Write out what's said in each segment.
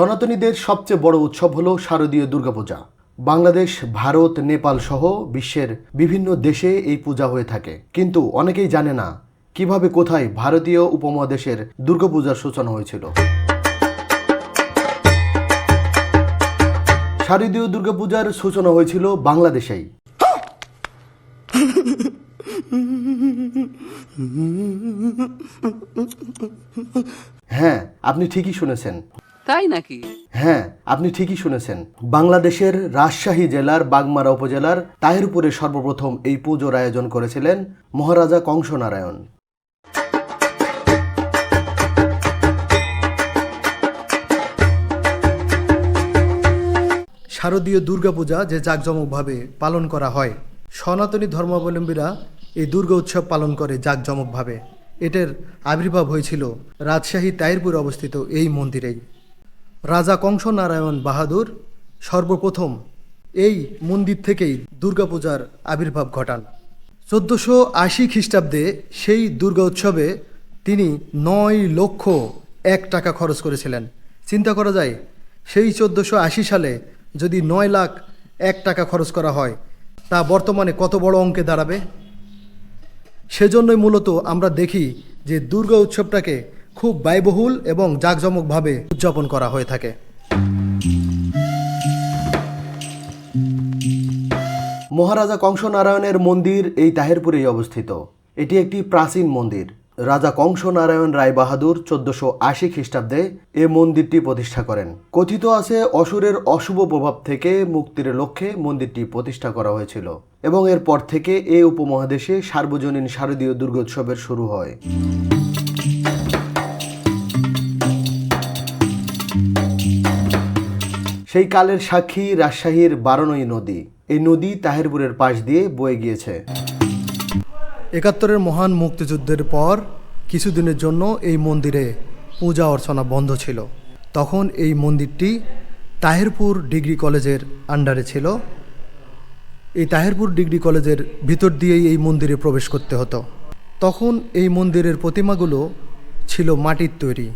সনাতনীদের সবচেয়ে বড় উৎসব হলো শারদীয় দুর্গাপূজা। বাংলাদেশ, ভারত, নেপাল সহ বিশ্বের বিভিন্ন দেশে এই পূজা হয়ে থাকে। কিন্তু অনেকেই জানে না কীভাবে কোথায় ভারতীয় উপমহাদেশের দুর্গাপূজার সূচনা হয়েছিল। শারদীয় দুর্গাপূজার সূচনা হয়েছিল বাংলাদেশেই। হ্যাঁ আপনি ঠিকই শুনেছেন। তাই নাকি? হ্যাঁ আপনি ঠিকই শুনেছেন। বাংলাদেশের রাজশাহী জেলার বাগমারা উপজেলার তাহিরপুরে সর্বপ্রথম এই পুজোর আয়োজন করেছিলেন মহারাজা কংসনারায়ণ। শারদীয় দুর্গাপূজা যে জাঁকজমকভাবে পালন করা হয়, সনাতনী ধর্মাবলম্বীরা এই দুর্গা উৎসব পালন করে জাঁকজমকভাবে। এটার আবির্ভাব হয়েছিল রাজশাহী তাইরপুরে অবস্থিত এই মন্দিরেই। রাজা কংসনারায়ণ বাহাদুর সর্বপ্রথম এই মন্দির থেকেই দুর্গাপূজার আবির্ভাব ঘটান। চোদ্দোশো আশি খ্রিস্টাব্দে সেই দুর্গা উৎসবে তিনি নয় লক্ষ এক টাকা খরচ করেছিলেন। চিন্তা করা যায়, সেই চোদ্দোশো আশি সালে যদি নয় লাখ এক টাকা খরচ করা হয়, তা বর্তমানে কত বড় অঙ্কে দাঁড়াবে? সেজন্যই মূলত আমরা দেখি যে দুর্গা উৎসবটাকে খুব ব্যয়বহুল এবং জাঁকজমকভাবে উদযাপন করা হয়ে থাকে। মহারাজা কংসনারায়ণের মন্দির এই তাহেরপুরেই অবস্থিত। এটি একটি প্রাচীন মন্দির। রাজা কংসনারায়ণ রায় বাহাদুর চোদ্দশো আশি খ্রিস্টাব্দে এ মন্দিরটি প্রতিষ্ঠা করেন। কথিত আছে অসুরের অশুভ প্রভাব থেকে মুক্তির লক্ষ্যে মন্দিরটি প্রতিষ্ঠা করা হয়েছিল এবং এরপর থেকে এ উপমহাদেশে সার্বজনীন শারদীয় দুর্গোৎসবের শুরু হয়। সেই কালের সাক্ষী রাজশাহীর বারনই নদী। এই নদী তাহেরপুরের পাশ দিয়ে বয়ে গিয়েছে। একাত্তরের মহান মুক্তিযুদ্ধের পর কিছুদিনের জন্য এই মন্দিরে পূজা অর্চনা বন্ধ ছিল। তখন এই মন্দিরটি তাহেরপুর ডিগ্রি কলেজের আন্ডারে ছিল। এই তাহেরপুর ডিগ্রি কলেজের ভিতর দিয়েই এই মন্দিরে প্রবেশ করতে হতো। তখন এই মন্দিরের প্রতিমাগুলো ছিল মাটির তৈরি।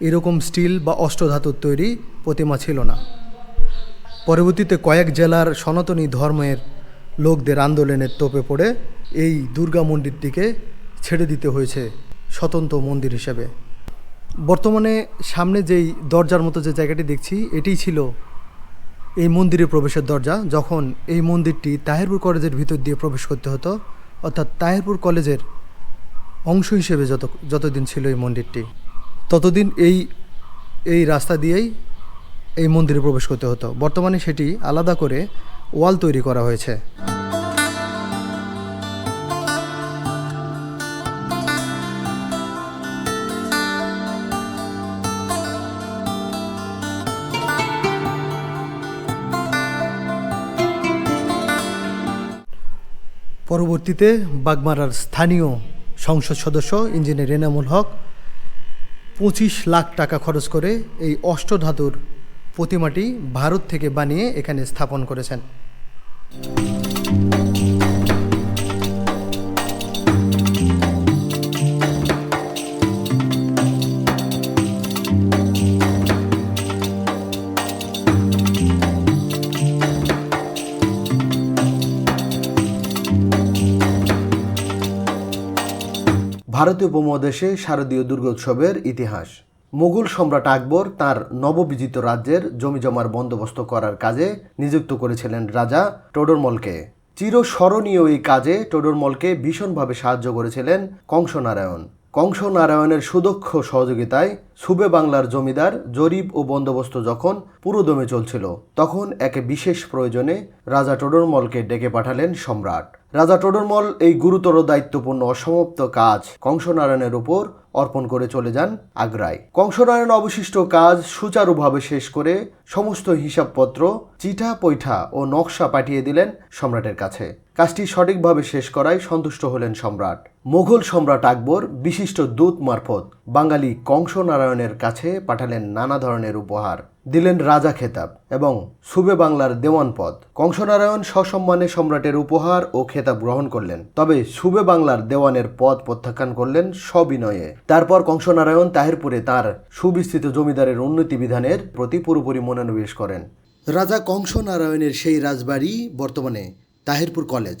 এরকম স্টিল বা অষ্টধাতুর তৈরি প্রতিমা ছিল না। পরবর্তীতে কয়েক জেলার সনাতনী ধর্মের লোকদের আন্দোলনের তোপে পড়ে এই দুর্গা মন্দিরটিকে ছেড়ে দিতে হয়েছে স্বতন্ত্র মন্দির হিসেবে। বর্তমানে সামনে যেই দরজার মতো যে জায়গাটি দেখছি, এটিই ছিল এই মন্দিরে প্রবেশের দরজা। যখন এই মন্দিরটি তাহেরপুর কলেজের ভিতর দিয়ে প্রবেশ করতে হতো, অর্থাৎ তাহেরপুর কলেজের অংশ হিসেবে যত যতদিন ছিল এই মন্দিরটি। ততদিন এই এই রাস্তা দিয়েই এই মন্দিরে প্রবেশ করতে হতো। বর্তমানে সেটি আলাদা করে ওয়াল তৈরি করা হয়েছে। পরবর্তীতে বাগমারার স্থানীয় সংসদ সদস্য, ইঞ্জিনিয়ার এনামুল হক পঁচিশ লাখ টাকা খরচ করে এই অষ্টধাতুর প্রতিমাটি ভারত থেকে বানিয়ে এখানে স্থাপন করেছেন। ভারতীয় উপমহাদেশে শারদীয় দুর্গোৎসবের ইতিহাস। মুঘল সম্রাট আকবর তার নববিজিত রাজ্যের জমিজমার বন্দোবস্ত করার কাজে নিযুক্ত করেছিলেন রাজা টোডরমলকে। চিরস্মরণীয় এই কাজে টোডরমলকে ভীষণভাবে সাহায্য করেছিলেন কংসনারায়ণ। কংসনারায়ণের সুদক্ষ সহযোগিতায় সুবে বাংলার জমিদার জরিপ ও বন্দোবস্ত যখন পুরোদমে চলছিল, তখন একে বিশেষ প্রয়োজনে রাজা টোডরমলকে ডেকে পাঠালেন সম্রাট। রাজা টোডরমল এই গুরুতর দায়িত্বপূর্ণ অসমাপ্ত কাজ কংসনারায়ণের উপর অর্পণ করে চলে যান আগ্রায়। কংসনারায়ণ অবশিষ্ট কাজ সুচারুভাবে শেষ করে সমস্ত হিসাবপত্র, চিঠা, পৈঠা ও নকশা পাঠিয়ে দিলেন সম্রাটের কাছে। কাজটি সঠিকভাবে শেষ করায় সন্তুষ্ট হলেন সম্রাট। মোগল সম্রাট আকবর বিশিষ্ট দূত মারফত বাঙালি কংসনারায়ণের কাছে পাঠালেন নানা ধরনের উপহার। দিলেন রাজা খেতাব এবং সুবে বাংলার দেওয়ান পদ। কংসনারায়ণ সসম্মানে সম্রাটের উপহার ও খেতাব গ্রহণ করলেন। তবে সুবে বাংলার দেওয়ানের পদ প্রত্যাখ্যান করলেন সবিনয়ে। তারপর কংসনারায়ণ তাহিরপুরে তার সুবিস্তৃত জমিদারের উন্নতি বিধানের প্রতি পুরোপুরি মনোনিবেশ করেন। রাজা কংসনারায়ণের সেই রাজবাড়ি বর্তমানে তাহিরপুর কলেজ।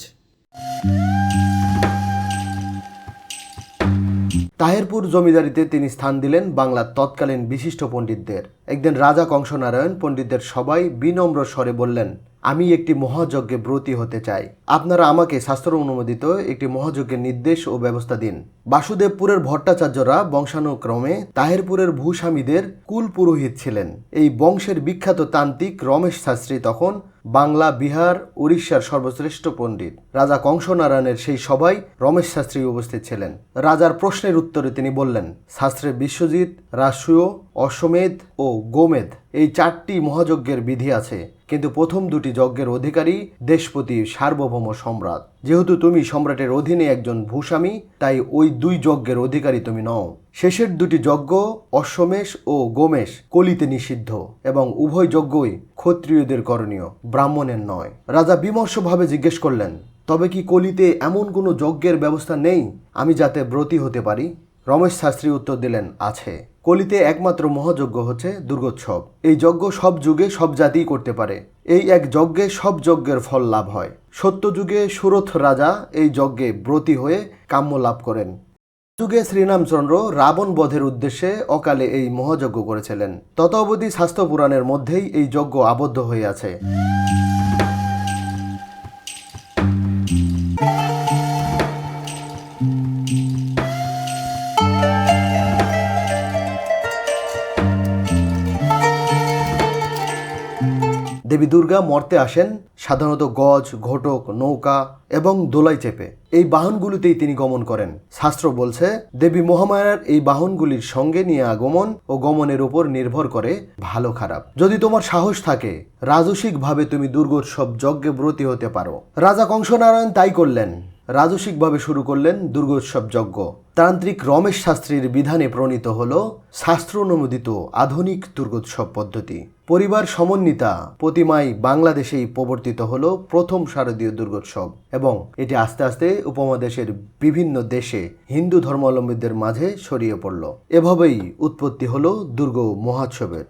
তাহেরপুর জমিদারিতে তিনি স্থান দিলেন বাংলার তৎকালীন বিশিষ্ট পণ্ডিতদের। একদিন রাজা কংসনারায়ণ পণ্ডিতদের সবাই বিনম্র স্বরে বললেন, আমি একটি মহাযজ্ঞে ব্রতী হতে চাই। আপনারা আমাকে শাস্ত্র অনুমোদিত একটি মহাযজ্ঞের নির্দেশ ও ব্যবস্থা দিন। বাসুদেবপুরের ভট্টাচার্যরা বংশানুক্রমে তাহেরপুরের ভূস্বামীদের কুল পুরোহিত ছিলেন। এই বংশের বিখ্যাত তান্ত্রিক রমেশ শাস্ত্রী তখন বাংলা, বিহার, উড়িষ্যার সর্বশ্রেষ্ঠ পণ্ডিত। রাজা কংসনারায়ণের সেই সবাই রমেশ শাস্ত্রী উপস্থিত ছিলেন। রাজার প্রশ্নের উত্তরে তিনি বললেন, শাস্ত্রে বিশ্বজিৎ রাষ্ট্রীয় অশ্বমেধ ও গোমেধ, এই চারটি মহাযজ্ঞের বিধি আছে। কিন্তু প্রথম দুটি যজ্ঞের অধিকারী দেশপতি সার্বভৌম সম্রাট। যেহেতু তুমি সম্রাটের অধীনে একজন ভূস্বামী, তাই ওই দুই যজ্ঞের অধিকারী তুমি নও। শেষের দুটি যজ্ঞ অশ্বমেষ ও গোমেশ কলিতে নিষিদ্ধ এবং উভয় যজ্ঞই ক্ষত্রিয়দের করণীয়, ব্রাহ্মণের নয়। রাজা বিমর্ষভাবে জিজ্ঞেস করলেন, তবে কি কলিতে এমন কোনো যজ্ঞের ব্যবস্থা নেই? আমি যাতে ব্রতী হতে পারি? রমেশ শাস্ত্রী উত্তর দিলেন, আছে। কলিতে একমাত্র মহাযজ্ঞ হচ্ছে দুর্গোৎসব। এই যজ্ঞ সব যুগে সব জাতিই করতে পারে। এই এক যজ্ঞে সব যজ্ঞের ফল লাভ হয়। সত্যযুগে সুরথ রাজা এই যজ্ঞে ব্রতী হয়ে কাম্য লাভ করেন। যুগে শ্রীরামচন্দ্র রাবণ বধের উদ্দেশ্যে অকালে এই মহাযজ্ঞ করেছিলেন। তত অবধি স্বাস্থ্য পুরাণের মধ্যেই এই যজ্ঞ আবদ্ধ হয়ে আছে। দেবী দুর্গা মর্তে আসেন সাধারণত গজ, ঘটক, নৌকা এবং দোলাই চেপে। এই বাহনগুলিতেই তিনি গমন করেন। শাস্ত্র বলছে, দেবী মহামায়ার এই বাহনগুলির সঙ্গে নিয়ে আগমন ও গমনের উপর নির্ভর করে ভালো খারাপ। যদি তোমার সাহস থাকে, রাজসিকভাবে তুমি দুর্গোৎসব যজ্ঞে ব্রতী হতে পারো। রাজা কংসনারায়ণ তাই করলেন। রাজসিকভাবে শুরু করলেন দুর্গোৎসব যজ্ঞ। তান্ত্রিক রমেশ শাস্ত্রীর বিধানে প্রণীত হল শাস্ত্র অনুমোদিত আধুনিক দুর্গোৎসব পদ্ধতি। পরিবার সমন্বিতা প্রতিমায় বাংলাদেশেই প্রবর্তিত হল প্রথম শারদীয় দুর্গোৎসব এবং এটি আস্তে আস্তে উপমহাদেশের বিভিন্ন দেশে হিন্দু ধর্মাবলম্বীদের মাঝে ছড়িয়ে পড়ল। এভাবেই উৎপত্তি হল দুর্গ মহোৎসবের।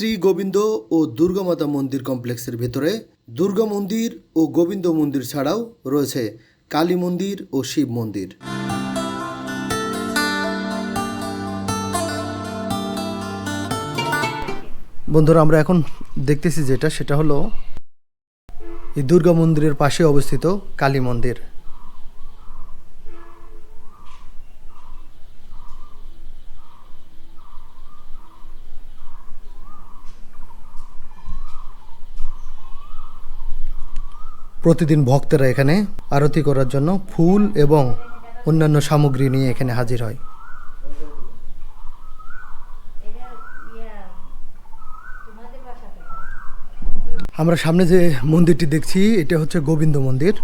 শ্রী গোবিন্দ ও দুর্গামাতা মন্দির কমপ্লেক্সের ভেতরে দুর্গা মন্দির ও গোবিন্দ মন্দির ছাড়াও রয়েছে কালী মন্দির ও শিব মন্দির। বন্ধুরা, আমরা এখন দেখতেছি যেটা, সেটা হলো এই দুর্গা মন্দিরের পাশে অবস্থিত কালী মন্দির। প্রতিদিন ভক্তরা এখানে আরতি করার জন্য ফুল এবং অন্যান্য সামগ্রী নিয়ে এখানে হাজির হয়। আমরা সামনে যে মন্দিরটি দেখছি, এটা হচ্ছে গোবিন্দ মন্দির।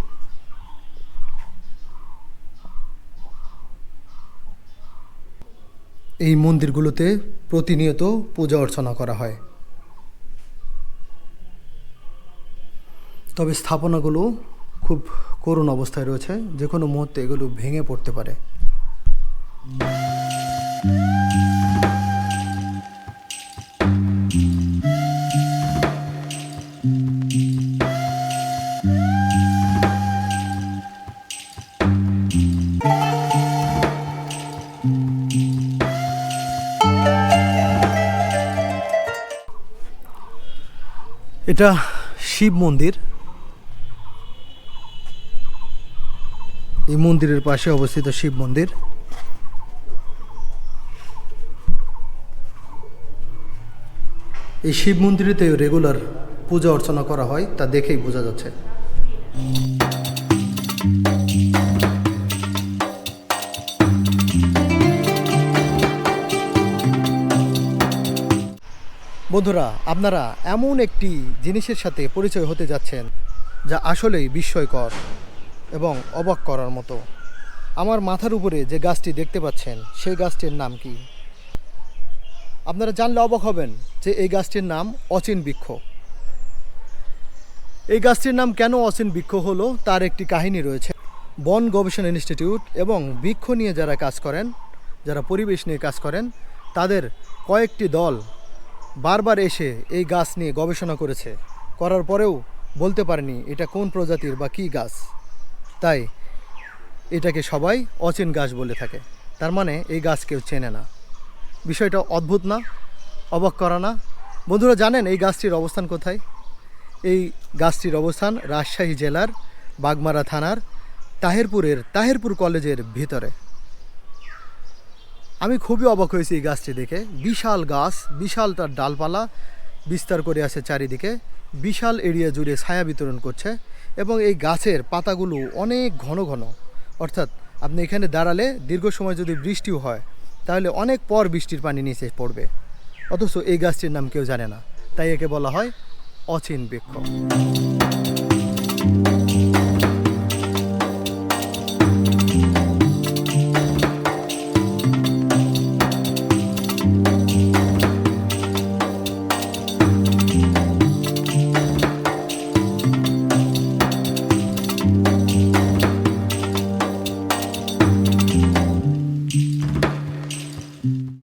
এই মন্দিরগুলোতে প্রতিনিয়ত পূজা অর্চনা করা হয়। তবে স্থাপনাগুলো খুব করুণ অবস্থায় রয়েছে। যে কোনো মুহূর্তে এগুলো ভেঙে পড়তে পারে। এটা শিব মন্দির। এই মন্দিরের পাশে অবস্থিত শিব মন্দির। এই শিব মন্দিরেতে রেগুলার পূজা অর্চনা করা হয়, তা দেখেই বোঝা যাচ্ছে। বন্ধুরা, আপনারা এমন একটি জিনিসের সাথে পরিচয় হতে যাচ্ছেন, যা আসলেই বিস্ময়কর। এবং অবাক করার মতো। আমার মাথার উপরে যে গাছটি দেখতে পাচ্ছেন, সেই গাছটির নাম কি? আপনারা জানলে অবাক হবেন যে এই গাছটির নাম অচিন বৃক্ষ। এই গাছটির নাম কেন অচিন বৃক্ষ হলো, তার একটি কাহিনী রয়েছে। বন গবেষণা ইনস্টিটিউট এবং বৃক্ষ নিয়ে যারা কাজ করেন, যারা পরিবেশ নিয়ে কাজ করেন, তাদের কয়েকটি দল বারবার এসে এই গাছ নিয়ে গবেষণা করেছে। করার পরেও বলতে পারেনি এটা কোন প্রজাতির বা কী গাছ। তাই এটাকে সবাই অচেন গাছ বলে থাকে। তার মানে এই গাছ কেউ চেনে না। বিষয়টা অদ্ভুত না, অবাক করা না। বন্ধুরা জানেন এই গাছটির অবস্থান কোথায়? এই গাছটির অবস্থান রাজশাহী জেলার বাগমারা থানার তাহেরপুরের তাহেরপুর কলেজের ভিতরে। আমি খুবই অবাক হয়েছি এই গাছটি দেখে। বিশাল গাছ, বিশাল তার ডালপালা, বিস্তার করে আছে চারিদিকে। বিশাল এরিয়া জুড়ে ছায়া বিতরণ করছে। এবং এই গাছের পাতাগুলো অনেক ঘন ঘন। অর্থাৎ আপনি এখানে দাঁড়ালে দীর্ঘ সময় যদি বৃষ্টিও হয়, তাহলে অনেক পর বৃষ্টির পানি নিচে পড়বে। অথচ এই গাছটির নাম কেউ জানে না। তাই একে বলা হয় অচিন বৃক্ষ।